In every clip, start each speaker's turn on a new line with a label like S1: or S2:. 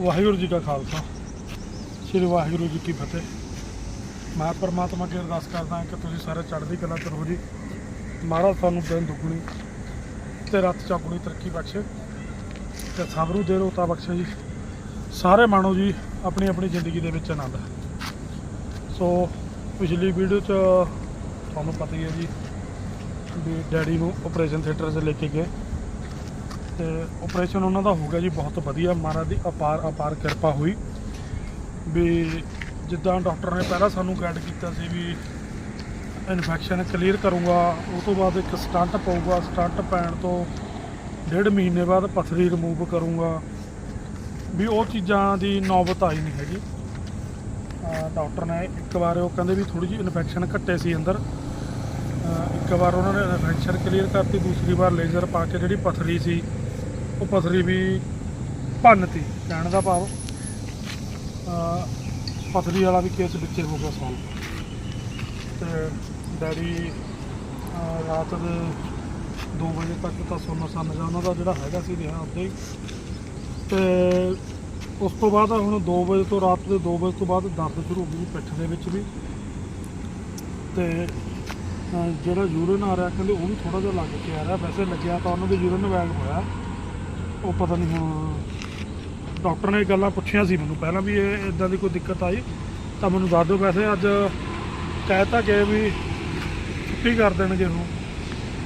S1: ਵਾਹਿਗੁਰੂ ਜੀ ਕਾ ਖਾਲਸਾ। ਸ੍ਰੀ ਵਾਹਿਗੁਰੂ ਜੀ ਕੀ ਫਤਿਹ। ਮੈਂ ਪਰਮਾਤਮਾ ਅੱਗੇ ਅਰਦਾਸ ਕਰਦਾ ਹਾਂ ਕਿ ਤੁਸੀਂ ਸਾਰੇ ਚੜ੍ਹਦੀ ਕਲਾ ਚ ਰਹੋ ਜੀ। ਮਹਾਰਾਜ ਤੁਹਾਨੂੰ ਦਿਨ ਦੁੱਗਣੀ ਤੇ ਰਾਤ ਚੌਗੁਣੀ ਤਰੱਕੀ ਬਖਸ਼ੇ ਤੇ ਸਬਰੂ ਦੇ ਰੋਤਾ ਬਖਸ਼ੇ ਜੀ। ਸਾਰੇ ਮਾਣੋ ਜੀ ਆਪਣੀ ਆਪਣੀ ਜ਼ਿੰਦਗੀ ਦੇ ਵਿੱਚ ਆਨੰਦ। ਸੋ ਪਿਛਲੀ ਵੀਡੀਓ ਚ ਤੁਹਾਨੂੰ ਪਤਾ ਹੀ ਹੈ ਜੀ ਵੀ ਡੈਡੀ ਨੂੰ ਆਪਰੇਸ਼ਨ ਥੀਏਟਰ 'ਚ ਲੈ ਕੇ ਗਏ। ਤੇ ਆਪਰੇਸ਼ਨ ਉਹਨਾਂ ਦਾ ਹੋ ਗਿਆ ਜੀ ਬਹੁਤ ਵਧੀਆ। ਮਹਾਰਾਜ ਦੀ ਅਪਾਰ ਅਪਾਰ ਕਿਰਪਾ ਹੋਈ। ਵੀ ਜਿੱਦਾਂ ਡਾਕਟਰ ਨੇ ਪਹਿਲਾਂ ਸਾਨੂੰ ਗਾਈਡ ਕੀਤਾ ਸੀ ਵੀ ਇਨਫੈਕਸ਼ਨ ਕਲੀਅਰ ਕਰੂੰਗਾ, ਉਹ ਤੋਂ ਬਾਅਦ ਇੱਕ ਸਟੰਟ ਪਊਗਾ। ਸਟੰਟ ਪੈਣ ਤੋਂ ਡੇਢ ਮਹੀਨੇ ਬਾਅਦ ਪਥਰੀ ਰਿਮੂਵ ਕਰੂੰਗਾ। ਵੀ ਉਹ ਚੀਜ਼ਾਂ ਦੀ ਨੌਬਤ ਆਈ ਨਹੀਂ ਹੈਗੀ। ਅਹ ਡਾਕਟਰ ਨੇ ਇੱਕ ਵਾਰ ਉਹ ਕਹਿੰਦੇ ਵੀ ਥੋੜੀ ਜਿਹੀ ਇਨਫੈਕਸ਼ਨ ਘੱਟੇ ਸੀ ਅੰਦਰ। ਇੱਕ ਵਾਰ ਉਹਨਾਂ ਨੇ ਇਨਫੈਕਸ਼ਨ ਕਲੀਅਰ ਕਰਤੀ, ਦੂਸਰੀ ਵਾਰ ਲੇਜ਼ਰ ਪਾ ਕੇ ਜਿਹੜੀ ਪਥਰੀ ਸੀ ਉਹ ਪਥਰੀ ਵੀ ਭੰਨਤੀ ਕਹਿਣ ਦਾ ਭਾਵ ਪਥਰੀ ਵਾਲਾ ਵੀ ਕੇਸ ਵਿੱਚੇ ਹੋ ਗਿਆ ਸੋਲਵ ਤੇ ਡੈਡੀ ਰਾਤ ਦੇ 2 ਵਜੇ ਤੱਕ ਤਾਂ ਸੋਨਾ ਸੰਨ ਜਾ ਉਹਨਾਂ ਦਾ ਜਿਹੜਾ ਹੈਗਾ ਸੀ ਰਿਹਾ ਉੱਥੇ ਹੀ। ਤੇ ਉਸ ਤੋਂ ਬਾਅਦ ਹੁਣ 2 ਵਜੇ ਤੋਂ ਰਾਤ ਦੇ 2 ਵਜੇ ਤੋਂ ਬਾਅਦ ਦਰਦ ਸ਼ੁਰੂ ਹੋ ਗਈ ਪਿੱਠ ਦੇ ਵਿੱਚ ਵੀ। ਤੇ ਜਿਹੜਾ ਯੂਰਨ ਆ ਰਿਹਾ, ਕਹਿੰਦੇ ਉਹ ਵੀ ਥੋੜਾ ਜਿਹਾ ਲੱਗ ਕੇ ਆ ਰਿਹਾ। ਵੈਸੇ ਲੱਗਿਆ ਤਾਂ ਉਹਨਾਂ ਦੇ ਯੂਰਨ ਬੈਗ ਹੋਇਆ। ਉਹ ਪਤਾ ਨਹੀਂ ਹੁਣ ਡਾਕਟਰ ਨੇ ਇਹ ਗੱਲਾਂ ਪੁੱਛੀਆਂ ਸੀ ਮੈਨੂੰ ਪਹਿਲਾਂ ਵੀ ਇਹ ਇਦਾਂ ਦੀ ਕੋਈ ਦਿੱਕਤ ਆਈ। ਤਾਂ ਮੈਨੂੰ ਦੱਸ ਦਿਓ ਵੈਸੇ ਅੱਜ ਕਹਿਤਾ ਕਿ ਵੀ ਛੁੱਟੀ ਕਰ ਦੇਣਗੇ ਉਹ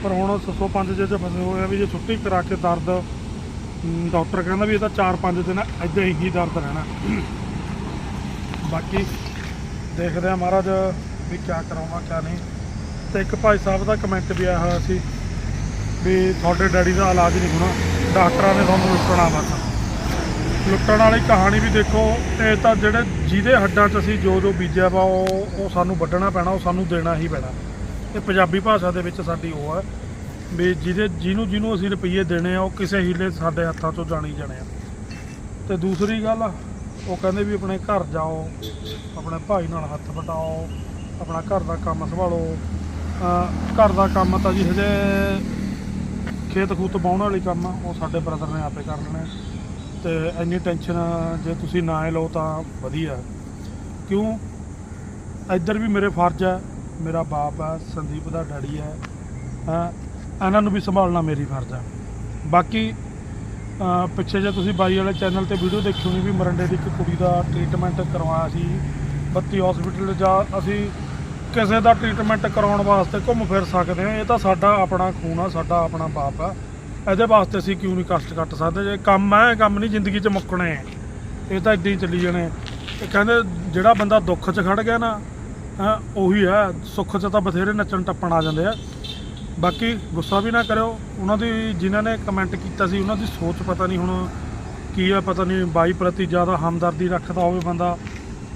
S1: ਪਰ ਹੁਣ 605 ਜੇ ਚ ਫਸੇ ਹੋਏ ਆ ਵੀ ਜੇ ਛੁੱਟੀ ਕਰਾ ਕੇ ਦਰਦ ਹਮ, ਡਾਕਟਰ ਕਹਿੰਦਾ ਵੀ ਇਹ ਤਾਂ 4-5 ਦਿਨ ਇਦਾਂ ਹੀ ਦਰਦ ਰਹਿਣਾ। ਬਾਕੀ ਦੇਖਦੇ ਆ ਮਹਾਰਾਜ ਵੀ ਕੀ ਕਰਾਉਣਾ ਕਿਆ ਨਹੀਂ। ਤੇ ਇੱਕ ਭਾਈ ਸਾਹਿਬ ਦਾ ਕਮੈਂਟ ਵੀ ਆਇਆ ਹੋਇਆ ਸੀ ਵੀ ਤੁਹਾਡੇ ਡੈਡੀ ਦਾ ਇਲਾਜ ਨਹੀਂ ਹੋਣਾ। ਡਾਕਟਰਾਂ ਨੇ ਤੁਹਾਨੂੰ ਲੁੱਟਣਾ ਬਸ ਲੁੱਟਣ ਵਾਲੀ ਕਹਾਣੀ ਵੀ ਦੇਖੋ, ਇਹ ਤਾਂ ਜਿਹੜੇ ਜਿਹਦੇ ਹੱਡਾਂ 'ਚ ਅਸੀਂ ਜੋ ਜੋ ਬੀਜਿਆ ਵਾ, ਉਹ ਉਹ ਸਾਨੂੰ ਵੱਢਣਾ ਪੈਣਾ, ਉਹ ਸਾਨੂੰ ਦੇਣਾ ਹੀ ਪੈਣਾ। ਇਹ ਪੰਜਾਬੀ ਭਾਸ਼ਾ ਦੇ ਵਿੱਚ ਸਾਡੀ ਉਹ ਹੈ ਵੀ ਜਿਹਦੇ ਜਿਹਨੂੰ ਜਿਹਨੂੰ ਅਸੀਂ ਰੁਪਈਏ ਦੇਣੇ ਆ, ਉਹ ਕਿਸੇ ਹੀਲੇ ਸਾਡੇ ਹੱਥਾਂ 'ਚੋਂ ਜਾਣੀ ਜਾਣੇ ਆ। ਤੇ ਦੂਸਰੀ ਗੱਲ ਉਹ ਕਹਿੰਦੇ ਵੀ ਆਪਣੇ ਘਰ ਜਾਓ, ਆਪਣੇ ਭਾਈ ਨਾਲ ਹੱਥ ਵਟਾਓ, ਆਪਣਾ ਘਰ ਦਾ ਕੰਮ ਸੰਭਾਲੋ। ਘਰ ਦਾ ਕੰਮ ਤਾਂ ਜੀ ਹਜੇ ਖੇਤ ਖੂਤ ਬਾਉਣ ਵਾਲੀ ਕੰਮ ਉਹ ਸਾਡੇ ਬ੍ਰਦਰ ਨੇ ਆਪੇ ਕਰ ਲੈਣੇ ਤੇ ਇੰਨੀ ਟੈਨਸ਼ਨ ਜੇ ਤੁਸੀਂ ਨਾ ਹੀ ਲਓ ਤਾਂ ਵਧੀਆ। ਕਿਉਂ? ਇੱਧਰ ਵੀ ਮੇਰੇ ਫਰਜ਼ ਹੈ ਮੇਰਾ ਬਾਪ ਹੈ ਸੰਦੀਪ ਦਾ ਡੈਡੀ ਹੈ, ਇਹਨਾਂ ਨੂੰ ਵੀ ਸੰਭਾਲਣਾ ਮੇਰੀ ਫਰਜ਼ ਹੈ ਬਾਕੀ ਪਿੱਛੇ ਜੇ ਤੁਸੀਂ ਬਾਈ ਵਾਲੇ ਚੈਨਲ ਤੇ ਵੀਡੀਓ ਦੇਖੀ ਹੋਣੀ ਵੀ ਮਰੰਡੇ ਦੀ ਇੱਕ ਕੁੜੀ ਦਾ ਟ੍ਰੀਟਮੈਂਟ ਕਰਵਾਇਆ ਸੀ, ਬੱਤੀ ਹਸਪੀਟਲ ਜਾ ਅਸੀਂ ਕਿਸੇ ਦਾ ਟ੍ਰੀਟਮੈਂਟ ਕਰਾਉਣ ਵਾਸਤੇ ਘੁੰਮ ਫਿਰ ਸਕਦੇ ਹਾਂ। ਇਹ ਤਾਂ ਸਾਡਾ ਆਪਣਾ ਖੂਨ ਆ ਸਾਡਾ ਆਪਣਾ ਪਾਪ ਆ। ਇਹਦੇ ਵਾਸਤੇ ਅਸੀਂ ਕਿਉਂ ਨਹੀਂ ਕਸ਼ਟ ਕੱਟ ਸਕਦੇ? ਜੇ ਕੰਮ ਹੈ ਕੰਮ ਨਹੀਂ ਜ਼ਿੰਦਗੀ 'ਚ ਮੁੱਕਣੇ। ਇਹ ਤਾਂ ਇਦਾਂ ਹੀ ਚੱਲੀ ਜਾਣੇ। ਇਹ ਕਹਿੰਦੇ ਜਿਹੜਾ ਬੰਦਾ ਦੁੱਖ 'ਚ ਖੜ ਗਿਆ ਨਾ ਹੈਂ, ਉਹੀ ਹੈ ਸੁੱਖ 'ਚ ਤਾਂ ਬਥੇਰੇ ਨੱਚਣ ਟੱਪਣ ਆ ਜਾਂਦੇ ਆ। ਬਾਕੀ ਗੁੱਸਾ ਵੀ ਨਾ ਕਰਿਓ। ਉਹਨਾਂ ਦੀ ਜਿਨ੍ਹਾਂ ਨੇ ਕਮੈਂਟ ਕੀਤਾ ਸੀ ਉਹਨਾਂ ਦੀ ਸੋਚ ਪਤਾ ਨਹੀਂ ਹੁਣ ਕੀ ਆ ਪਤਾ ਨਹੀਂ ਬਾਈ ਪ੍ਰਤੀ ਜ਼ਿਆਦਾ ਹਮਦਰਦੀ ਰੱਖਦਾ ਹੋਵੇ ਬੰਦਾ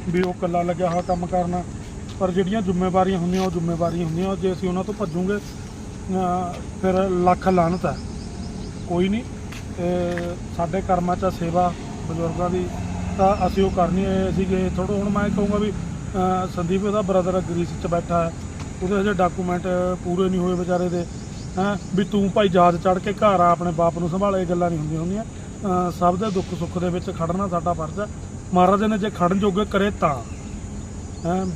S1: ਵੀ ਉਹ ਇਕੱਲਾ ਲੱਗਿਆ ਹੋਇਆ ਕੰਮ ਕਰਨਾ। ਪਰ ਜਿਹੜੀਆਂ ਜ਼ਿੰਮੇਵਾਰੀਆਂ ਹੁੰਦੀਆਂ, ਉਹ ਜ਼ਿੰਮੇਵਾਰੀਆਂ ਹੁੰਦੀਆਂ। ਜੇ ਅਸੀਂ ਉਹਨਾਂ ਤੋਂ ਭੱਜੂਗੇ ਫਿਰ ਲੱਖ ਲਾਹਨਤ ਹੈ। ਕੋਈ ਨਹੀਂ। ਇਹ ਸਾਡੇ ਕਰਮਾਂ 'ਚ ਆ ਸੇਵਾ, ਬਜ਼ੁਰਗਾਂ ਦੀ। ਤਾਂ ਅਸੀਂ ਉਹ ਕਰਨੀ ਹੈ, ਅਸੀਂ ਜੇ ਥੋੜਾ ਹੁਣ ਮੈਂ ਕਹੂੰਗਾ ਵੀ ਸੰਦੀਪ ਦਾ ਬ੍ਰਦਰ ਗ੍ਰੀਸ 'ਚ ਬੈਠਾ ਹੈ। ਉਹਦੇ ਹਜੇ ਡਾਕੂਮੈਂਟ ਪੂਰੇ ਨਹੀਂ ਹੋਏ ਵਿਚਾਰੇ ਦੇ। ਹੈਂ, ਵੀ ਤੂੰ ਭਾਈ ਜਹਾਜ਼ ਚੜ੍ਹ ਕੇ ਘਰ ਆ, ਆਪਣੇ ਬਾਪ ਨੂੰ ਸੰਭਾਲੇ, ਇਹ ਗੱਲਾਂ ਨਹੀਂ ਹੁੰਦੀਆਂ ਹੁੰਦੀਆਂ। ਸਭ ਦੇ ਦੁੱਖ ਸੁੱਖ ਦੇ ਵਿੱਚ ਖੜਨਾ ਸਾਡਾ ਫਰਜ਼ ਹੈ। ਮਹਾਰਾਜ ਨੇ ਜੇ ਖੜਨ ਜੋਗੇ ਕਰੇ ਤਾਂ।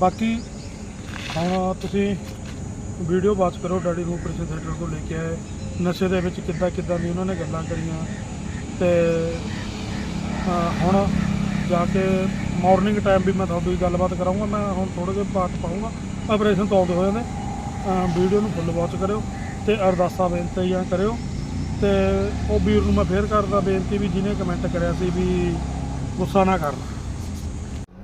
S1: ਬਾਕੀ ਹੁਣ ਤੁਸੀਂ ਵੀਡੀਓ ਵਾਚ ਕਰੋ, ਡੈਡੀ ਨੂੰ ਪ੍ਰੈਸ਼ਰ ਸੈਂਟਰ ਤੋਂ ਲੈ ਕੇ ਆਏ। ਨਸ਼ੇ ਦੇ ਵਿੱਚ ਕਿੱਦਾਂ ਕਿੱਦਾਂ ਦੀ ਉਹਨਾਂ ਨੇ ਗੱਲਾਂ ਕਰੀਆਂ। ਤੇ ਹੁਣ ਜਾ ਕੇ ਮਾਰਨਿੰਗ ਟਾਈਮ ਵੀ ਮੈਂ ਤੁਹਾਡੀ ਗੱਲਬਾਤ ਕਰਾਂਗਾ। ਮੈਂ ਹੁਣ ਥੋੜੇ ਜਿਹੇ ਬਾਅਦ ਪਾਉਂਗਾ ਆਪਰੇਸ਼ਨ ਤੋਂ ਆਉਂਦੇ ਹੋਏ ਨੇ। ਵੀਡੀਓ ਨੂੰ ਫੁੱਲ ਵਾਚ ਕਰਿਓ ਤੇ ਅਰਦਾਸਾਂ ਬੇਨਤੀਆਂ ਕਰਿਓ। ਤੇ ਉਹ ਵੀਰ ਨੂੰ ਮੈਂ ਫੇਰ ਕਰਦਾ ਬੇਨਤੀ ਵੀ ਜਿਹਨੇ ਕਮੈਂਟ ਕਰਿਆ ਸੀ ਵੀ ਗੁੱਸਾ ਨਾ ਕਰਨਾ।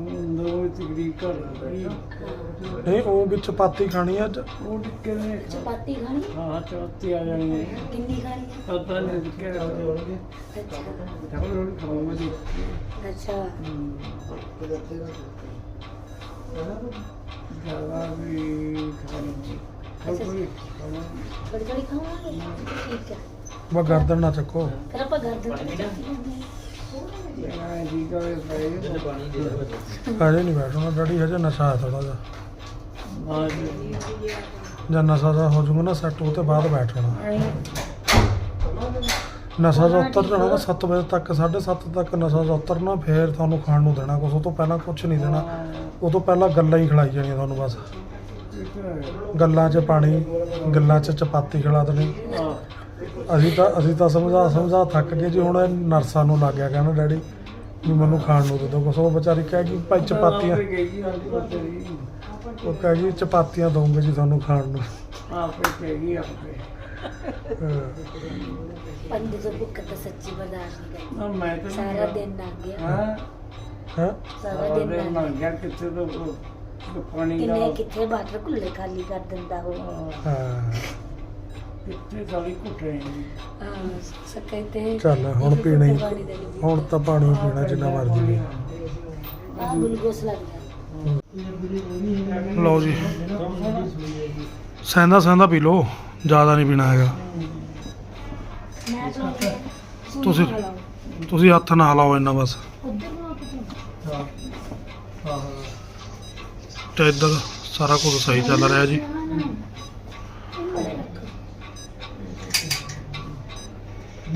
S2: ਦੋ ਤਕਰੀਬ
S1: ਨਹੀਂ ਉਹ ਵੀ ਚਪਾਤੀ ਖਾਣੀ ਅੱਜ।
S2: ਉਹ ਟਿੱਕੇ ਨੇ
S3: ਚਪਾਤੀ ਖਾਣੀ
S2: ਹਾਂ ਚੌਥੀ ਆ ਜਾਣੀ ਹੈ।
S3: ਕਿੰਨੀ ਖਾਣੀ ਹੈ
S2: ਪਤਾ ਨਹੀਂ ਟਿੱਕੇ ਰੱਖਦੇ ਹੋਣਗੇ
S3: ਅੱਛਾ।
S2: ਚਾਵਲ ਰੋਟੀ ਖਾਵਾਂਗੇ ਜੀ।
S3: ਅੱਛਾ।
S2: ਜ਼ਿਆਦਾ ਵੀ ਖਾਣੀ
S3: ਅੱਛਾ।
S2: ਥੋੜੀ
S3: ਬੜੀ ਖਾਵਾਂਗੇ? ਠੀਕ ਹੈ
S1: ਵਾ ਗਰਦਨ ਨਾ ਚੱਕੋ।
S3: ਫਿਰ ਆਪਾਂ ਗਰਦਨ ਤੇ
S1: ਹਜੇ ਨਹੀਂ ਬੈਠਣਾ ਡੈਡੀ ਹਜੇ ਨਸ਼ਾ ਹੈ ਥੋੜਾ ਜਿਹਾ।
S2: ਹਾਂ ਜਾਂ
S1: ਨਸ਼ਾ ਦਾ ਹੋ ਜਾਊਗਾ ਨਾ ਸੈੱਟ, ਉਹ ਤੇ ਬਾਅਦ ਬੈਠਣਾ। ਨਸ਼ਾ ਦਾ ਉਤਰ ਜਾਣਾ ਨਾ 7 ਵਜੇ ਤੱਕ 7:30 ਤੱਕ ਨਸ਼ਾ ਦਾ ਉਤਰਨਾ, ਫੇਰ ਤੁਹਾਨੂੰ ਖਾਣ ਨੂੰ ਦੇਣਾ ਕੁਛ। ਉਹ ਤੋਂ ਪਹਿਲਾਂ ਕੁਛ ਨਹੀਂ ਦੇਣਾ। ਉਹ ਤੋਂ ਪਹਿਲਾਂ ਗੱਲਾਂ ਹੀ ਖਿਲਾਈ ਜਾਣੀਆਂ ਤੁਹਾਨੂੰ ਬਸ। ਗੱਲਾਂ 'ਚ ਪਾਣੀ, ਗੱਲਾਂ 'ਚ ਚਪਾਤੀ ਖਿਲਾ ਦੇਣੀ। ਅਸੀਂ ਤਾਂ ਅਸੀਂ ਤਾਂ ਸਮਝਾ ਸਮਝਾ ਥੱਕ ਗਏ ਜੀ ਹੁਣ ਇਹ ਨਰਸਾਂ ਨੂੰ ਲੱਗ ਗਿਆ ਕਹਿਣਾ ਡੈਡੀ ਵੀ ਮੈਨੂੰ ਖਾਣ ਨੂੰ ਦੇ ਦਿਓ। ਕੁਛ ਉਹ ਵਿਚਾਰੀ ਕਹਿ ਗਈ ਭਾਈ ਚਪਾਤੀਆਂ ਉਹ ਕਹਿ ਗਈ ਚਪਾਤੀਆਂ ਦਊਂਗੇ ਜੀ ਤੁਹਾਨੂੰ ਖਾਣ ਨੂੰ।
S2: ਆਪੇ ਕਹੇਗੀ ਆਪੇ।
S1: ਹਾਂ।
S3: ਪੰਜ ਤੋਂ ਭੁੱਖ ਤਾਂ ਸੱਚੀ ਬਰਦਾਸ਼ਤ ਨਹੀਂ ਕਰਦੀ।
S2: ਨਾ ਮੈਂ ਤਾਂ
S3: ਸਾਰਾ ਦਿਨ ਲੰਘ ਗਿਆ।
S2: ਹਾਂ?
S1: ਹੈਂ?
S3: ਸਾਰਾ ਦਿਨ ਲੰਘ ਗਿਆ
S2: ਨਾ ਗਿਆ ਕਿੱਥੇ ਤੋਂ ਪਾਣੀ ਦਾ
S3: ਕਿੰਨੇ ਕਿੱਥੇ ਖਾਲੀ ਕਰ ਦਿੰਦਾ ਉਹ।
S2: ਹਾਂ,
S1: ਚੱਲ ਹੁਣ ਪੀਣਾ ਹੀ
S3: ਪਾਣੀ ਦੇ ਲਈ
S1: ਹੁਣ ਤਾਂ ਪਾਣੀ ਪੀਣਾ ਜਿੰਨਾ ਮਰਜ਼ੀ
S3: ਗਿਆ।
S1: ਲਓ ਜੀ। ਸਹਿੰਦਾ ਸਹਿੰਦਾ ਪੀ ਲਓ ਜ਼ਿਆਦਾ ਨਹੀਂ ਪੀਣਾ ਹੈਗਾ।
S3: ਤਾਂ
S1: ਤੁਸੀਂ ਤੁਸੀਂ ਹੱਥ ਨਾ ਹਿਲਾਓ ਇੰਨਾ ਬਸ।
S3: ਤੂੰ
S1: ਤੇ ਇੱਧਰ ਸਾਰਾ ਕੁਝ ਸਹੀ ਚੱਲ ਰਿਹਾ ਜੀ।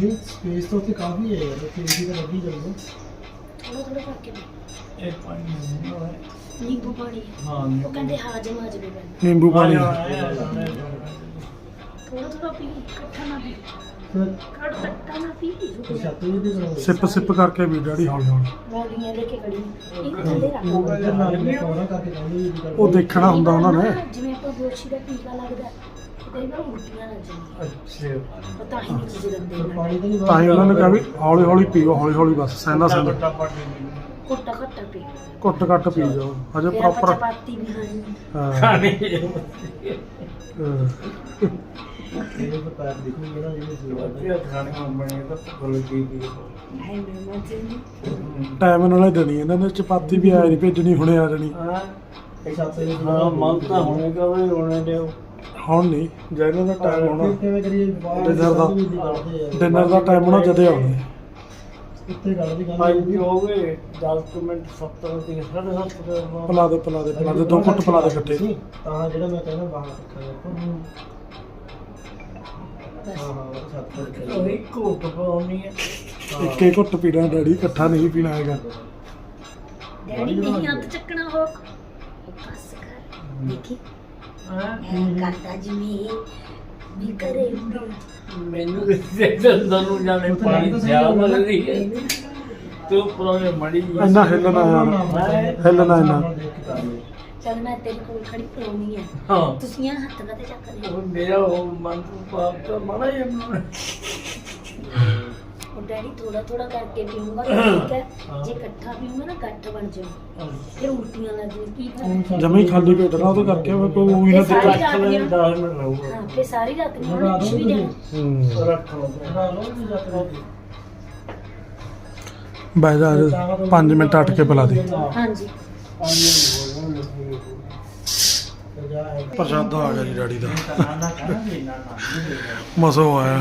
S4: ਨਹੀਂ ਸਪੇਸ ਤਾਂ ਉੱਥੇ ਕਾਫੀ ਹੈ ਯਾਰ ਉੱਥੇ ਏਸੀ ਤਾਂ ਲੱਗੀ ਜਾਊਗਾ
S3: ਥੋੜਾ ਥੋੜਾ ਕਰਕੇ ਪੀ।
S2: ਇਹ ਪਾਣੀ ਨਹੀਂ ਹੋਇਆ
S3: ਨਿੰਬੂ ਪਾਣੀ
S4: ਹਾਂ।
S3: ਉਹ ਕਹਿੰਦੇ ਹਾਜਮ ਆ ਜਾਵੇ ਮੈਨੂੰ
S1: ਨਿੰਬੂ ਪਾਣੀ।
S3: ਥੋੜਾ ਥੋੜਾ ਪੀ ਇਕੱਠਾ ਨਾ ਪੀ। ਕੱਟ ਕੱਟਾ ਪੀ
S1: ਸਿਪ ਸਿਪ ਕਰਕੇ ਵੀ ਡੈਡੀ। ਹੌਲੀ ਹੌਲੀ
S3: ਮੌਲੀਆਂ ਲੈ ਕੇ ਖੜੀ। ਇੱਕ ਥੱਲੇ ਰੱਖ।
S1: ਉਹ ਦੇਖਣਾ ਹੁੰਦਾ ਉਹਨਾਂ ਨੇ।
S3: ਜਿਵੇਂ ਆਪਾਂ ਗੋਸ਼ੀ ਦਾ ਟੀਕਾ ਲੱਗਦਾ। ਕਈ ਵਾਰ ਉਲਟੀਆਂ ਲੱਗ ਜਾਂਦੀਆਂ।
S2: ਅੱਛਾ।
S3: ਪਤਾ ਹੀ ਨਹੀਂ ਕੁਝ ਦਿੰਦੇ ਇਹਨਾਂ
S4: ਪਾਣੀ ਤਾਂ ਨਹੀਂ
S1: ਤਾਂ ਹੀ ਉਹਨਾਂ ਨੇ ਕਿਹਾ ਵੀ ਹੌਲੀ ਹੌਲੀ ਪੀਓ ਹੌਲੀ ਹੌਲੀ ਬਸ ਸਹਿੰਦਾ ਸਹਿੰਦਾ।
S3: ਕੁੱਟਾ ਘੱਟਾ ਪੀ
S1: ਘੁੱਟ ਘੱਟ ਪੀ ਜਾਓ ਹਜੇ
S3: ਫਿਰ ਆਪਾਂ
S1: ਪ੍ਰੋਪਰ
S3: ਚਪਾਤੀ ਵੀ ਖਾਣੀ
S1: ਹਾਂ।
S2: ਖਾਣੀ
S4: ਇਹ ਪਤਾ ਦੇਖੂਗੇ ਨਾ ਜਿਹੜੇ ਸੇਵਾ
S2: ਵਧੀਆ ਖਾਣੇ ਬਣੇ ਤਾਂ ਭੁੱਲ ਗਈ ਵੀ
S3: ਹੈ ਮੈਂ ਮਰਜ਼ੀ
S1: ਟਾਈਮ ਨਾਲ ਦੇਣੀ ਇਹਨਾਂ ਨੇ ਚਪਾਤੀ ਵੀ ਆਇਆ ਨਹੀਂ ਭੇਜਣੀ ਹੁਣੇ ਆ ਜਾਣੀ।
S2: ਹਾਂ। ਮਨ ਤਾਂ ਹੋਣੇ ਕਵੇ ਹੋਣੇ ਦੇ
S1: ਹੁਣ ਨਹੀਂ ਜੇ ਇਹਨਾਂ ਦਾ ਟਾਈਮ ਹੋਣਾ।
S4: ਕਿਵੇਂ ਕਰੀਏ
S1: Dinner ਦਾ- ਡਿਨਰ ਦਾ ਟਾਈਮ ਹੋਣਾ ਜਦੇ ਆਉਣਾ।
S4: ਉੱਤੇ ਗੱਲ ਦੀ ਗੱਲ
S2: ਪੰਜ ਹੋ ਗਏ 10 ਮਿੰਟ 70 ਦੀ ਦੇ ਬਾਅਦ।
S1: ਪਿਲਾ ਦੇ ਪਿਲਾ ਦੇ ਪਿਲਾ ਦੇ ਦੋ ਘੁੱਟ ਪਿਲਾ ਦੇ ਇਕੱਠੇ
S4: ਤਾਂ ਜਿਹੜਾ ਮੈਂ ਕਹਿੰਦਾ ਬਾਹਰ ਰੱਖਿਆ ਉਹੀ
S2: ਘੁੱਟ ਪਾਉਣੀ ਹੈ।
S1: ਇੱਕੇ ਘੁੱਟ ਪੀਣਾ ਡੈਡੀ ਇਕੱਠਾ ਨਹੀਂ ਪੀਣਾ ਹੈਗਾ।
S3: ਡੈਡੀ ਨਹੀਂ ਹੱਥ ਚੱਕਣਾ ਹੋ। ਬਸ ਕਰ ਦੇਖੀ।
S2: ਹਾਂ?
S3: ਮੈਂ ਕਰਦਾ ਜਿਵੇਂ ਵੀ ਕਰੇ
S2: ਮੈਨੂੰ ਦੰਦਾਂ ਨੂੰ ਜਾਣੇ ਪਾਣੀ ਜਾ ਮਲਦੀ ਹੈ। ਤੂੰ ਪੁਰਾਣੇ ਮੜੀ
S1: ਇੰਨਾ ਹਿੱਲਣਾ ਯਾਰ। ਹਿੱਲਣਾ ਇੰਨਾ।
S3: ਚਲ ਮੈਂ ਤੇਰੇ ਕੋਲ ਖੜੀ ਪਰੋਣੀ ਹੈ
S2: ਹਾਂ।
S3: ਤੁਸੀਂ ਆ ਹੱਥ ਦਾ ਤੇ ਚੱਕ ਲਿਓ
S2: ਮੇਰਾ ਉਹ ਮਨ ਤੋਂ ਪਾਪ ਤਾਂ ਮੜਾ ਹੀ
S3: ਡੈਡੀ ਥੋੜਾ ਥੋੜਾ ਕਰਕੇ ਪੀਊਂਗਾ ਠੀਕ ਹੈ? ਜੇ ਇਕੱਠਾ ਪੀਊਂਗਾ ਨਾ ਗੱਠ ਬਣ ਜਾਊ ਫਿਰ ਉਲਟੀਆਂ ਲੱਗ ਜਾਊ ਕੀ ਫਾਇਦਾ
S1: ਜਮੀ ਖਾਲੀ ਪੇਟ ਨਾਲ ਉਹ ਕਰਕੇ ਮੈਂ ਕੋਈ ਉਹੀ ਨਾ ਦਿੱਕਤ
S3: ਰਾਤ
S2: ਰੱਖ ਲੈ
S3: ਨੂੰ
S2: 10 ਮਿੰਟ ਰਹੂਗਾ।
S3: ਹਾਂ ਫਿਰ ਸਾਰੀ ਰਾਤ ਨੂੰ ਉਹਨੇ ਕੁਝ ਵੀ ਦੇਣਾ।
S1: ਹੂੰ।
S2: ਰੱਖ ਲਓ
S4: ਬਣਾ ਲਓ ਜੀ
S1: ਬਾਈ ਦਾ 5 ਮਿੰਟ ਅਟ ਕੇ ਪਿਲਾ ਦੇ।
S3: ਹਾਂਜੀ।
S4: ਤੇ ਜਾ ਹੈ
S1: ਪ੍ਰਸ਼ਾਦਾ ਆ ਗਿਆ ਜੀ ਡੈਡੀ ਦਾ। ਮਸੋ ਆਇਆ।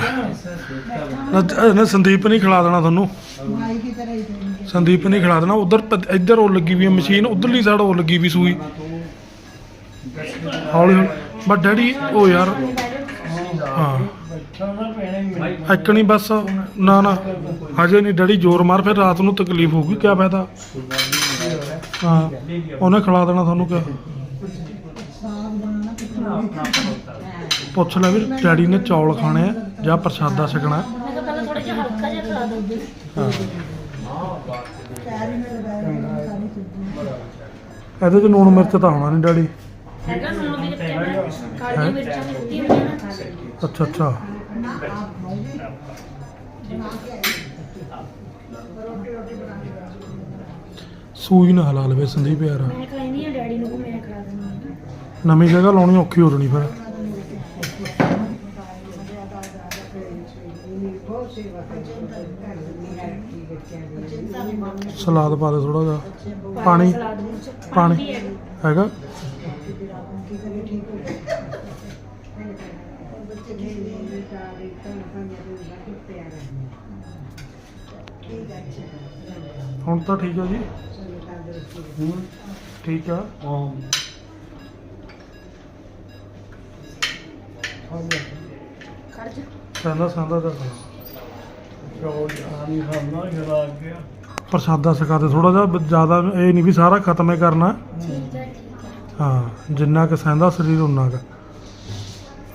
S1: ਨਾ ਸੰਦੀਪ ਨਹੀਂ ਖਿਲਾ ਦੇਣਾ ਤੁਹਾਨੂੰ। ਸੰਦੀਪ ਨਹੀਂ ਖਿਲਾ ਦੇਣਾ। ਉਧਰ ਇੱਧਰ ਉਹ ਲੱਗੀ ਵੀ ਮਸ਼ੀਨ, ਉਧਰਲੀ ਸਾਈਡ ਉਹ ਲੱਗੀ ਵੀ ਸੂਈ। ਹੌਲੀ ਹੌਲੀ। ਬਸ ਡੈਡੀ, ਉਹ ਯਾਰ, ਹਾਂ।
S2: ਬੈਠਾ
S1: ਬਸ ਨਾ ਨਾ। ਹਜੇ ਨਹੀਂ, ਡੈਡੀ ਜ਼ੋਰ ਮਾਰ, ਫਿਰ ਰਾਤ ਨੂੰ ਤਕਲੀਫ ਹੋਊਗੀ ਕੀ ਫਾਇਦਾ। ਹਾਂ। ਉਹਨੇ ਖਿਲਾ ਦੇਣਾ ਤੁਹਾਨੂੰ ਕਿਆ। ਪੁੱਛ ਲੈ ਵੀ ਡੈਡੀ ਨੇ ਚੌਲ ਖਾਣੇ ਆ ਜਾਂ ਪ੍ਰਸ਼ਾਦਾ ਛਕਣਾ ਹੈ?
S3: ਮੈਂ ਤਾਂ ਪਹਿਲਾਂ ਥੋੜਾ ਜਿਹਾ ਹਲਕਾ ਜਿਹਾ ਖਿਲਾ ਦਿੰਦੀ
S1: ਹਾਂ। ਇਹਦੇ ਚ ਲੂਣ ਮਿਰਚ ਤਾਂ ਹੋਣਾ ਨਹੀਂ ਡੈਡੀ।
S3: ਹੈਗਾ ਨੂਣ ਵੀ ਮਿਰਚਾਂ ਨਾ।
S1: ਅੱਛਾ ਅੱਛਾ। ਸੂਈ ਨਾ ਹਲਾ ਲਵੇ ਸੰਦੀਪ ਯਾਰ।
S3: ਮੈਂ ਕਹਿੰਦੀ ਆ ਡੈਡੀ ਨੂੰ ਵੀ ਮੈਂ ਖਾ
S1: ਨਵੀਂ ਜਗ੍ਹਾ ਲਾਉਣੀ ਔਖੀ ਹੋ ਰਣੀ ਫਿਰ। ਸਲਾਦ ਪਾ ਦੇ ਥੋੜਾ ਜਿਹਾ। ਪਾਣੀ ਪਾਣੀ। ਹੈਗਾ। ਹੁਣ ਤਾਂ ਠੀਕ ਹੈ ਜੀ। ਠੀਕ ਆ।
S2: ਹਾਂ।
S3: ਖੜ ਜਾ
S1: ਕਹਿੰਦਾ ਸੰਦਾ ਦਾ
S2: ਚੌਲ ਆਨੀ ਖਾਣਾ ਜਰਾ ਗਿਆ
S1: ਪ੍ਰਸ਼ਾਦਾ ਸਕਾ ਦੇ ਥੋੜਾ ਜਿਹਾ ਜ਼ਿਆਦਾ ਇਹ ਨਹੀਂ ਵੀ ਸਾਰਾ ਖਤਮੇ ਕਰਨਾ
S3: ਠੀਕ ਹੈ ਠੀਕ ਹੈ
S1: ਹਾਂ ਜਿੰਨਾ ਕਿ ਸਹਿੰਦਾ ਸਰੀਰ ਉਨਾ ਕੁ।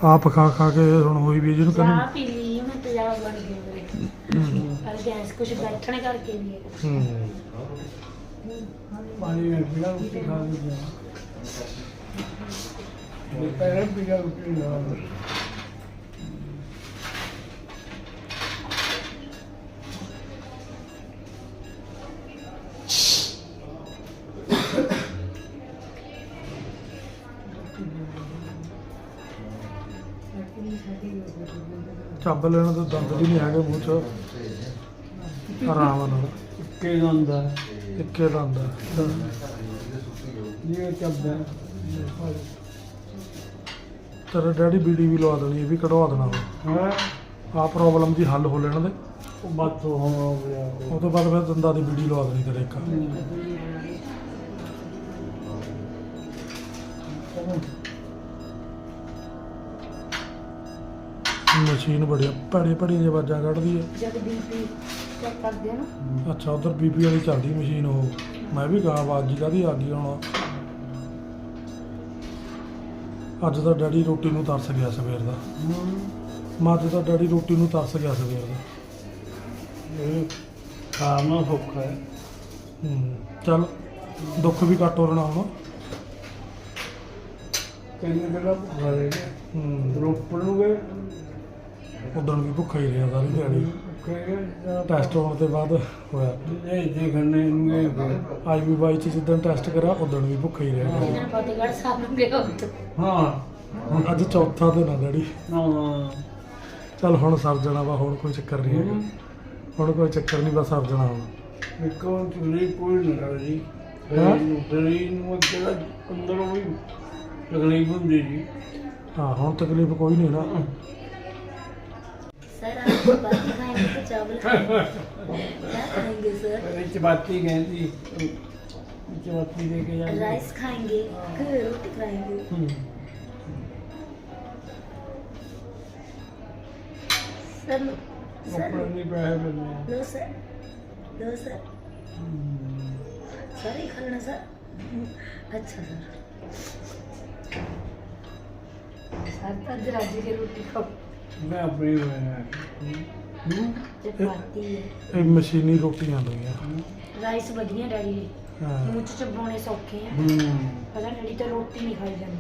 S1: ਆਪ ਖਾ ਖਾ ਕੇ ਹੁਣ ਹੋਈ ਵੀ ਜਿਹਨੂੰ
S3: ਚਾਹ
S1: ਕਹਿੰਦੇ
S3: ਪੀ ਲਈ ਮੈਂ ਤੇਜ਼ਾਬ ਬਣ ਗਿਆ ਮੇਰੇ ਪਰ ਗੈਸ ਕੁਝ ਬੈਠਣੇ ਕਰਕੇ ਵੀ ਹੈ।
S1: ਹੂੰ।
S2: ਪਾਣੀ ਵਿੱਚ ਪੀਲਾ ਰੋਟੀ ਖਾ ਲਈ ਜਾ ਦੁਪਹਿਰੇ ਪੀਲਾ ਰੋਟੀ ਨਾ
S1: ਚੱਬ ਲੈਣ ਦੇ ਦੰਦ ਵੀ ਨਹੀਂ ਹੈਗੇ ਮੂੰਹ 'ਚ। ਆਰਾਮ ਨਾਲ।
S2: ਕੇ ਜਾਂਦਾ
S1: ਇੱਕੇ ਦੰਦ
S2: ਇਹ ਚੱਲਦਾ।
S1: ਤੇਰੇ ਡੈਡੀ ਬੀੜੀ ਵੀ ਲਵਾ ਦੇਣੀ ਇਹ ਵੀ ਕਢਵਾ ਦੇਣਾ।
S2: ਹਾਂ?
S1: ਆ ਪ੍ਰੋਬਲਮ ਦੀ ਹੱਲ ਹੋ ਲੈਣ ਦੇ।
S2: ਉਹ ਬਾਤ ਹੋ ਗਿਆ।
S1: ਉਹ ਤੋਂ ਬਾਅਦ ਫਿਰ ਦੰਦਾਂ ਦੀ ਬੀੜੀ ਲਵਾ ਦੇਣੀ ਤੇਰੇ ਇੱਕ। ਮਸ਼ੀਨ ਬੜੀ ਭੜੇ ਭੜੇ ਜਿਹੇ ਆਵਾਜ਼ਾਂ ਕੱਢਦੀ ਹੈ
S3: ਜਦ ਬੀਪੀ ਚੈੱਕ ਕਰਦੇ ਆ ਨਾ।
S1: ਅੱਛਾ ਉਧਰ ਬੀਬੀ ਵਾਲੀ ਚੱਲਦੀ ਮਸ਼ੀਨ ਉਹ। ਮੈਂ ਵੀ ਗਾ ਆਵਾਜ਼ ਜੀ ਕਾਦੀ ਆ ਗਈ ਹੁਣ। ਅੱਜ ਤਾਂ ਡੈਡੀ ਰੋਟੀ ਨੂੰ ਤਰਸ ਗਿਆ ਸਵੇਰ ਦਾ। ਮੈਂ ਅੱਜ ਤਾਂ ਡੈਡੀ ਰੋਟੀ ਨੂੰ ਤਰਸ ਗਿਆ ਸਵੇਰ ਦਾ।
S2: ਇਹ ਖਾਣਾ ਸੌਖਾ ਹੈ।
S1: ਹੂੰ ਚੱਲ ਦੁੱਖ ਵੀ ਘੱਟ ਹੋ ਰਣਾ ਹੁਣ।
S2: ਕਹਿੰਦੇ ਕਿਹੜਾ ਭੁੱਖਾ ਰਹੇ
S1: ਹੂੰ।
S2: ਰੋਪੜ ਨੂੰ ਗਏ?
S1: ਉਦੋਂ ਵੀ ਭੁੱਖਾ ਹੀ ਰਿਹਾ ਸਾਰੀ ਦਿਹਾੜੀ। ਟੈਸਟ ਹੋਣ ਤੋਂ ਬਾਅਦ ਹੋਇਆ।
S2: ਇਹ ਦੇਖਣੇ ਨੂੰ ਗਏ ਫਿਰ।
S1: ਆਈ ਵੀ ਬਾਈ ਚ ਜਿੱਦਣ ਟੈਸਟ ਕਰਾ ਉਦੋਂ ਵੀ ਭੁੱਖਾ ਹੀ ਰਿਹਾ। ਡੈਡੀ।
S3: ਇਹਨਾਂ ਫਤਿਹਗੜ੍ਹ ਸਾਹਿਬ ਨੂੰ ਗਿਆ ਉੱਥੇ
S2: ਹਾਂ।
S1: ਹੁਣ ਅੱਜ ਚੌਥਾ ਦਿਨ ਆ ਡੈਡੀ।
S2: ਨਾ
S1: ਚੱਲ ਹੁਣ ਸਰ ਜਾਣਾ ਵਾ ਹੁਣ ਕੋਈ ਚੱਕਰ ਨਹੀਂ ਹੈਗਾ। ਹੁਣ ਕੋਈ ਚੱਕਰ ਨਹੀਂ ਬਸ ਸਰ ਜਾਣਾ ਹੁਣ
S2: ਇੱਕੋ ਚੁਗਲੀ ਕੋਈ ਨਹੀਂ ਕਰਦੀ
S1: ਹੈਂ?
S2: ਸਰੀਰ ਨੂੰ ਕਿਹੜਾ ਅੰਦਰੋਂ ਵੀ ਤਕਲੀਫ ਹੁੰਦੀ ਜੀ।
S1: ਹਾਂ ਹੁਣ ਤਕਲੀਫ ਕੋਈ ਨਹੀਂ ਨਾ।
S3: सर आप चपाती खाएंगे तो चावल खाएंगे क्या खाएंगे सर
S2: ਪਹਿਲੇ ਚਪਾਤੀ ਕਹਿੰਦੀ ਚਪਾਤੀ ਦੇ ਕੇ ਜਾਂਦੀ
S3: राइस खाएंगे कि रोटी खाएंगे
S2: ਹੂੰ।
S3: सर सर
S2: ਉੱਪਰ ਨਹੀਂ ਪੈਸੇ ਮਿਲਨੇ ਆ।
S3: लो सर लो सर सर ही खाना सर अच्छा सर सर तो आज राज्य की रोटी खाओ
S1: ਮਸ਼ੀਨੀ ਰੋਟੀਆਂ ਲਈਆਂ
S3: ਰਾਈਸ ਵਧੀਆ ਡੈਡੀ ਨੇ
S1: ਹਾਂ।
S3: ਚ ਬਣਾਉਣੇ ਸੌਖੇ ਆ।
S2: ਹੂੰ।
S3: ਪਤਾ ਨਹੀਂ ਰੋਟੀ ਨਹੀਂ ਖਾਈ ਜਾਂਦੀ।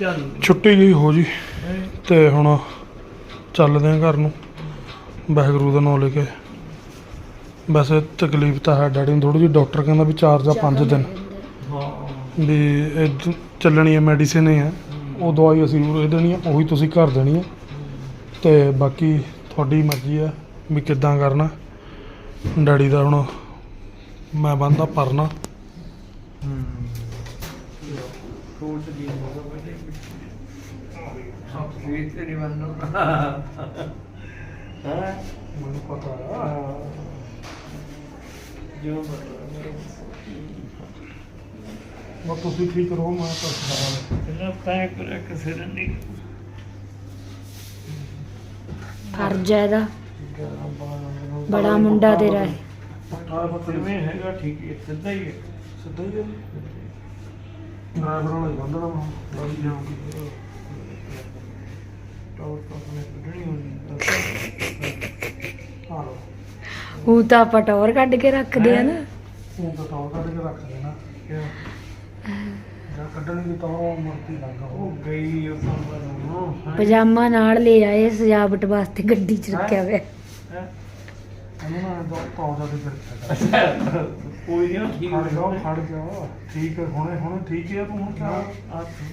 S2: ਚੱਲ।
S1: ਛੁੱਟੀ ਗਈ ਹੋ ਜੀ। ਤੇ ਹੁਣ ਚੱਲਦੇ ਆਂ ਘਰ ਨੂੰ। ਵਾਹਿਗੁਰੂ ਦਾ ਨਾਮ ਲੈ ਕੇ। ਵੈਸੇ ਤਕਲੀਫ ਤਾਂ ਹੈ ਡੈਡੀ ਨੂੰ ਥੋੜੀ ਜਿਹੀ ਡਾਕਟਰ ਕਹਿੰਦਾ ਵੀ 4 ਜਾਂ 5 ਦਿਨ। ਵੀ ਇਹ ਚੱਲਣੀ ਹੈ ਮੈਡੀਸਿਨ ਹੀ ਹੈ। ਉਹ ਦਵਾਈ ਅਸੀਂ ਉਹ ਦੇਣੀ ਹੈ ਉਹੀ ਤੁਸੀਂ ਘਰ ਦੇਣੀ ਹੈ। ਤੇ ਬਾਕੀ ਤੁਹਾਡੀ ਮਰਜ਼ੀ ਹੈ ਵੀ ਕਿੱਦਾਂ ਕਰਨਾ। ਡੈਡੀ ਦਾ ਹੁਣ ਮੈਂ ਬੰਦਾ ਪਰਨਾ। ਮੈਨੂੰ ਪਤਾ
S2: ਜੋ ਬਤਾ
S1: ਮੈਂ ਤੁਸੀਂ ਠੀਕ ਰਹੋ ਮੈਂ ਤਾਂ
S2: ਪਹਿਲਾਂ ਤੈਂ ਕਰਿਆ ਕਿਸੇ ਨੇ ਨਹੀਂ।
S3: ਫਰਜ਼ ਹੈ ਇਹਦਾ। ਬੜਾ ਮੁੰਡਾ ਤੇਰਾ ਹੈ।
S1: ਪੱਤਰ
S2: ਕਿਵੇਂ ਹੈਗਾ ਠੀਕ ਹੈ ਸਿੱਧਾ ਹੀ ਹੈ।
S1: ਸਿੱਧਾ ਹੀ ਹੈ। ਡਰਾਈਵਰ ਵਾਲਾ ਹੀ ਬੰਦਣਾ ਮੈਂ ਲੱਗ ਜਾਊਂਗੀ।
S2: ਟੌਰ ਤੋਂ ਆਪਣੇ ਕੱਢਣੀ ਹੋਣੀ
S3: ਉਹ ਤਾਂ ਆਪਾਂ ਟੌਰ ਕੱਢ ਕੇ ਰੱਖਦੇ ਆ ਨਾ।
S1: ਉਹ ਤਾਂ ਟੌਰ ਕੱਢ ਕੇ ਰੱਖ ਦੇਣਾ
S2: ਕਿਆ
S1: ਜਾਂ ਕੱਢਣੀ ਦੀ ਤਾਂ ਉਹ ਮੂਰਤੀ ਲੱਗਾ
S2: ਉਹ ਗਈ ਉਹ ਨੂੰ।
S3: ਪਜਾਮਾ ਨਾਲ ਲੈ ਆਏ ਸਜਾਵਟ ਵਾਸਤੇ ਗੱਡੀ 'ਚ ਰੱਖਿਆ ਹੋਇਆ।
S1: ਉਹਨੂੰ ਨਾ ਦੋ ਪੌਦਾ ਦੇ ਫਿਰ
S2: ਕੋਈ ਨਹੀਂ ਠੀਕ
S1: ਖੜ ਜਾ ਖੜ ਜਾ ਠੀਕ ਹੈ ਹੁਣੇ ਹੁਣੇ ਠੀਕ ਹੈ ਤੂੰ ਹੁਣ ਕਿਆ?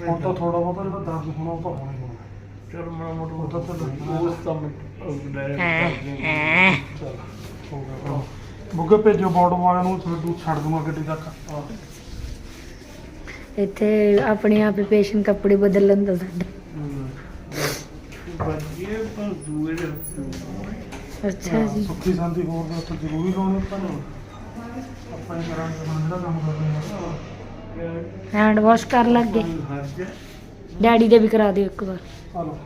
S1: ਹੁਣ ਤਾਂ ਥੋੜਾ ਬਹੁਤਾ ਜਿਹੜਾ ਦਰਦ ਹੋਣਾ ਉਹ ਤਾਂ ਹੋਣਾ ਹੀ ਹੋਣਾ।
S2: ਚਲ ਮਾ ਮੋਟੋ
S1: ਉਹ ਤਾਂ ਚੱਲ।
S2: ਉਸ ਤਾਂ ਮੈਂ ਡਾਇਰੈਕਟ ਕਰ ਦਿੰਦਾ
S1: ਚੱਲ। ਹੋ ਗਿਆ ਕੰਮ। ਬੁੱਗੇ ਭੇਜੋ ਵਾਲਿਆਂ ਨੂੰ ਤੁਹਾਨੂੰ ਛੱਡ ਦੂੰਗਾ ਗੱਡੀ ਤੱਕ।
S3: ਇੱਥੇ ਆਪਣੇ ਆਪ ਹੀ ਪੇਸ਼ੈਂਟ ਕੱਪੜੇ ਬਦਲ ਲੈਂਦਾ ਸਾਡਾ।
S2: ਬੱਜੇ ਪਰ ਦੂਏ ਦੇ
S3: ਅੱਛਾ ਜੀ।
S1: ਸੁੱਖੀ ਸ਼ਾਂਤੀ ਹੋਰ ਦੇ ਉੱਤੇ ਜ਼ਰੂਰੀ ਲਾਉਣੇ ਆਪਾਂ ਨੂੰ? ਆਪਾਂ ਹੀ ਕਰਾਂਗੇ ਹੁਣ ਜਿਹੜਾ ਕੰਮ ਕਰਨਾ ਹੈ।
S3: ਹੈਂਡ ਵਾਸ਼ ਕਰ ਲੱਗੇ ਡੈਡੀ ਦੇ ਵੀ ਕਰਾ ਦਿਓ ਇੱਕ ਵਾਰ।
S1: ਹਲੋ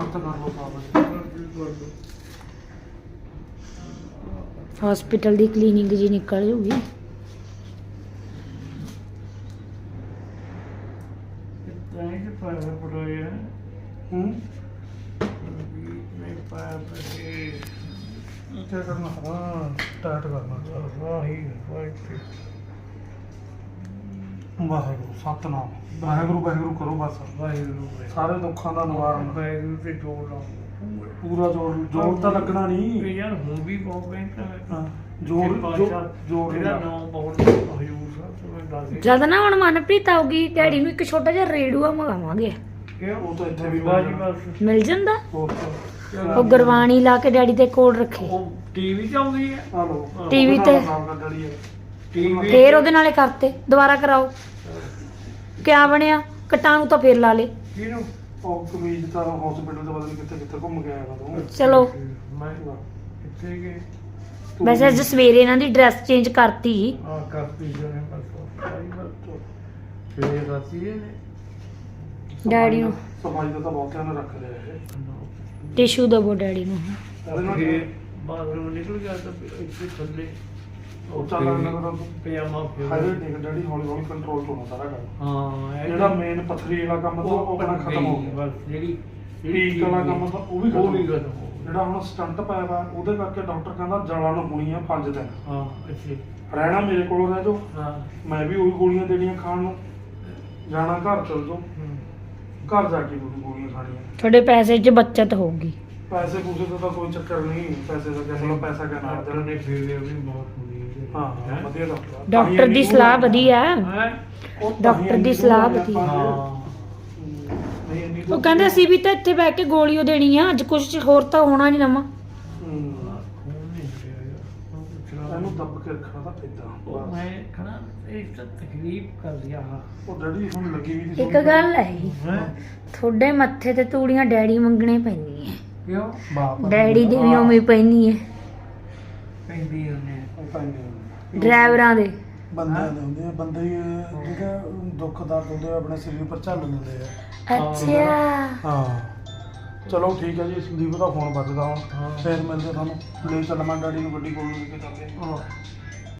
S1: ਹੱਥ ਕਰ ਲਓ ਸਾਬਤ
S3: ਹਸਪੀਟਲ ਦੀ ਕਲੀਨਿੰਗ ਜੀ ਨਿਕਲ ਜੂਗੀ।
S1: ਕਰਨਾ ਹਾਂ ਕਰਨਾ
S2: ਵਾਹੀ
S1: ਵਾਹਿਗੁਰੂ ਸਤਨਾਮ। ਵਾਹਿਗੁਰੂ ਵਾਹਿਗੁਰੂ ਕਰੋ ਬਸ।
S2: ਵਾਹਿਗੁਰੂ
S1: ਸਾਰੇ ਦੁੱਖਾਂ ਦਾ ਨਿਵਾਰਨ।
S2: ਵਾਹਿਗੁਰੂ ਤੇ ਜੋੜ ਲਾ
S1: ਪੂਰਾ ਜੋਰ ਜੋਰ ਤਾਂ ਲੱਗਣਾ ਨਹੀਂ।
S2: ਯਾਰ ਹੁਣ ਵੀ ਬਹੁਤ ਬੈਂਕ
S1: ਹਾਂ, ਜੋਰ ਜੋਰ ਜੋਰ
S2: ਇਹਦਾ ਨਾਮ ਬਹੁਤ ਹਜੂਰ ਸਾਹਿਬ ਤੋਂ ਮੈਂ ਦੱਸ ਦਿਆਂ।
S3: ਜਦ ਨਾ ਹੁਣ ਮਨਪ੍ਰੀਤ ਆਊਗੀ ਡੈਡੀ ਨੂੰ ਇੱਕ ਛੋਟਾ ਜਿਹਾ ਰੇਡੂਆ ਮੰਗਾਵਾਂਗੇ।
S2: ਕਿਉਂ?
S1: ਉਹ ਤਾਂ ਇੱਥੇ ਵੀ
S2: ਬਾਜੀ ਬਸ।
S3: ਮਿਲ ਜਾਂਦਾ? ਉਹ ਗੁਰਬਾਣੀ ਲਾ ਕੇ ਡੈਡੀ ਦੇ ਕੋਲ ਰੱਖੇ।
S2: ਉਹ ਟੀਵੀ ਚ ਆਉਂਦੀ ਹੈ?
S1: ਹਲੋ
S3: TV ਤੇ।
S2: ਟੀਵੀ
S3: ਫੇਰ ਉਹਦੇ ਨਾਲੇ ਕਰਤੇ। ਦੁਬਾਰਾ ਕਰਾਓ। ਕਿਆ ਬਣਿਆ? ਕਟਾਣੂ ਤਾਂ ਫੇਰ ਲਾ ਲੇ।
S2: ਕਿਹਨੂੰ?
S1: ਉਹ ਕਮੀਜ਼ ਤਾਂ ਹਸਪੀਟਲ ਦੇ ਬਦਲ ਕਿੱਥੇ ਕਿੱਥੇ ਘੁੰਮ ਗਿਆ ਹੈਗਾ ਤੂੰ।
S3: ਚਲੋ।
S2: ਮੈਂ ਕਿੱਥੇ ਗਏ।
S1: ਤੂੰ-
S3: ਵੈਸੇ ਅੱਜ ਸਵੇਰੇ ਇਹਨਾਂ ਦੀ ਡਰੈਸ ਚੇਂਜ ਕਰਤੀ।
S2: ਆ ਕਰਤੀ ਜਨੇ ਬਸ। ਆਈ ਬਸ ਫੇਰ ਰਾਤੀ ਨੇ।
S3: ਡੈਡੀ ਨੂੰ।
S1: ਸਫ਼ਾਈ ਦਾ ਤਾਂ ਬਹੁਤ ਧਿਆਨ ਰੱਖ ਰਿਹਾ ਇਹ।
S3: ਟਿਸ਼ੂ ਦਵੋ ਡੈਡੀ ਨੂੰ।
S1: ਇਹਦੇ ਨਾਲ
S2: ਨਿਕਲ ਗਿਆ ਤਾਂ ਇੱਥੇ ਥੱਲੇ
S1: ਉਹ ਚੱਲ ਲੱਗਦਾ ਤਾਂ
S2: ਪਜਾਮਾ
S1: ਹਾਈਵੇ
S2: ਫੇਰ
S1: ਦੇਖ ਡੈਡੀ ਹੌਲੀ ਹੌਲੀ ਕੰਟਰੋਲ ਤੋਂ ਹੁੰਦਾ ਸਾਰਾ ਕੰਮ
S2: ਹਾਂ ਇਹ
S1: ਜਿਹੜਾ ਮੇਨ ਪਥਰੀ ਵਾਲਾ ਕੰਮ ਤਾਂ ਉਹ ਆਪਣਾ ਖਤਮ ਹੋ ਗਿਆ।
S2: ਬਸ ਜਿਹੜੀ
S1: ਪੀਕ ਵਾਲਾ ਕੰਮ ਤਾਂ ਉਹ ਵੀ ਖਤਮ ਹੋ ਗਿਆ। ਜਿਹੜਾ ਹੁਣ ਸਟੰਟ ਪਾਇਆ ਵਾ ਉਹਦੇ ਕਰਕੇ ਡਾਕਟਰ ਕਹਿੰਦਾ ਜਲਣ ਹੋਣੀ ਆ 5 ਦਿਨ।
S2: ਹਾਂ ਅੱਛੇ।
S1: ਰਹਿਣਾ ਮੇਰੇ ਕੋਲ ਰਹਿ ਜਾਓ।
S2: ਹਾਂ।
S1: ਮੈਂ ਵੀ ਉਹੀ ਗੋਲੀਆਂ ਦੇਣੀਆਂ ਖਾਣ ਨੂੰ। ਜਾਣਾ ਘਰ ਚਲ ਜਾਓ। ਘਰ ਜਾ ਕੇ ਉਹੀ ਗੋਲੀਆਂ ਖਾਣੀਆਂ।
S3: ਤੁਹਾਡੇ ਪੈਸੇ 'ਚ ਬੱਚਤ ਹੋਊਗੀ।
S1: ਪੈਸੇ ਪੂਸੇ ਦਾ ਤਾਂ ਕੋਈ ਚੱਕਰ ਨਹੀਂ ਪੈਸੇ ਦਾ ਕਹਿੰਦਾ ਪੈਸਾ ਕਹਿਣਾ।
S2: ਡਾਕਟਰ ਨੇ ਫਿਰ ਵੀ ਬਹੁਤ ਹੁੰਦੀ ਹੈ
S1: ਵਧੀਆ ਡਾਕਟਰ।
S3: ਦੀ ਸਲਾਹ ਵਧੀਆ
S2: ਹੈ?
S3: ਡਾਕਟਰ ਦੀ ਸਲਾਹ ਵਧੀਆ। ਉਹ ਕਹਿੰਦੇ ਅਸੀਂ ਵੀ ਤਾਂ ਇੱਥੇ ਬਹਿ ਕੇ ਗੋਲੀਓ ਦੇਣੀ ਆ ਅੱਜ ਕੁਝ ਹੋਰ ਤਾਂ ਹੋਣਾ ਨਹੀਂ ਨਵਾਂ।
S1: ਹੂੰ।
S2: ਖੂਨ ਨਹੀਂ ਰਿਹਾ ਯਾਰ ਉਹ ਪੁੱਛਣਾ
S1: ਇਹਨੂੰ ਦੱਬ ਕੇ ਰੱਖਣਾ ਤਾਂ ਪੈਂਦਾ।
S2: ਉਹ ਮੈਂ ਕਹਣਾ ਇਹ ਤਾਂ ਤਕਲੀਫ ਕਰ ਲਿਆ ਹਾਂ
S1: ਉਹ ਡੈਡੀ ਹੁਣ ਲੱਗੀ ਵੀ ਨਹੀਂ
S3: ਇੱਕ ਗੱਲ
S2: ਹੈ
S3: ਤੁਹਾਡੇ ਮੱਥੇ ਤੇ ਤੂੜੀਆਂ ਡੈਡੀ ਮੰਗਣੇ ਪੈਂਦੀਆਂ।
S2: ਕਿਉਂ?
S1: ਬਾਪ
S3: ਡੈਡੀ ਦੀ ਵੀ ਉਵੇਂ ਪੈਂਦੀ ਹੈ
S2: ਪੈਂਦੀ ਉਹਨੇ
S3: ਡਰਾਈਵਰਾਂ ਦੇ।
S1: ਬੰਦਿਆਂ ਦੇ ਹੁੰਦੇ ਆ ਬੰਦੇ ਹੀ ਜਿਹੜੇ ਦੁੱਖ ਦਰਦ ਹੁੰਦੇ ਆ ਆਪਣੇ ਸਰੀਰ ਪਰ ਝੱਲ ਦਿੰਦੇ ਆ।
S3: ਅੱਛਾ।
S1: ਹਾਂ। ਚਲੋ ਠੀਕ ਹੈ ਜੀ ਸੰਦੀਪ ਦਾ ਫੋਨ ਵੱਜਦਾ ਹੁਣ।
S2: ਹਾਂ।
S1: ਫੇਰ ਮਿਲਦੇ ਤੁਹਾਨੂੰ। ਲੈ ਚੱਲ ਮੈਂ ਡੈਡੀ ਨੂੰ ਗੱਡੀ ਕੋਲ ਲੈ ਕੇ ਚੱਲਦੇ
S2: ਹਾਂ।